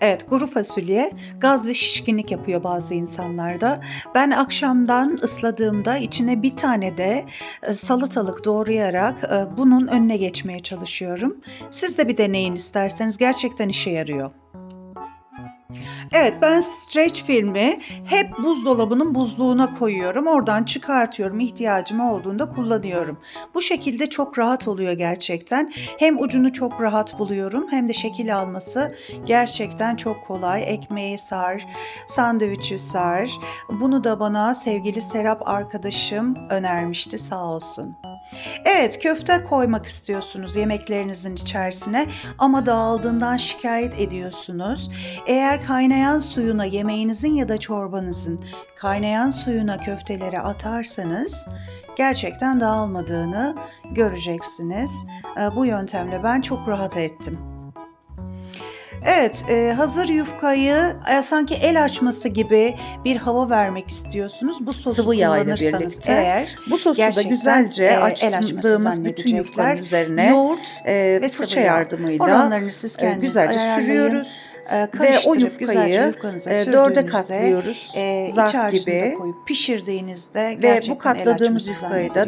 Evet, kuru fasulye gaz ve şişkinlik yapıyor bazı insanlarda. Ben akşamdan ısladığımda içine bir tane de e, salatalık doğrayarak e, bunun önüne geçmeye çalışıyorum. Siz de bir deneyin isterseniz gerçekten işe yarıyor. Evet ben streç filmi hep buzdolabının buzluğuna koyuyorum. Oradan çıkartıyorum. ihtiyacım olduğunda kullanıyorum. Bu şekilde çok rahat oluyor gerçekten. Hem ucunu çok rahat buluyorum hem de şekil alması gerçekten çok kolay. Ekmeği sar, sandviçi sar. Bunu da bana sevgili Serap arkadaşım önermişti sağ olsun. Evet köfte koymak istiyorsunuz yemeklerinizin içerisine ama dağıldığından şikayet ediyorsunuz. Eğer kaynayan suyuna yemeğinizin ya da çorbanızın kaynayan suyuna köfteleri atarsanız gerçekten dağılmadığını göreceksiniz. Ee, Bu yöntemle ben çok rahat ettim. Evet, e, hazır yufkayı e, sanki el açması gibi bir hava vermek istiyorsunuz. Bu sosu Sıvı yağ ile birlikte. eğer Bu sosu da güzelce e, açtığımız bütün yufkanın üzerine yoğurt e, ve fırça yardımıyla Oranlarını siz e, kendiniz güzelce ayarlayın. sürüyoruz. E, Ve o güzelce yufkayı e, dörde katlıyoruz. e, zarf gibi. koyup pişirdiğinizde Ve gerçekten bu katladığımız yufkayı da.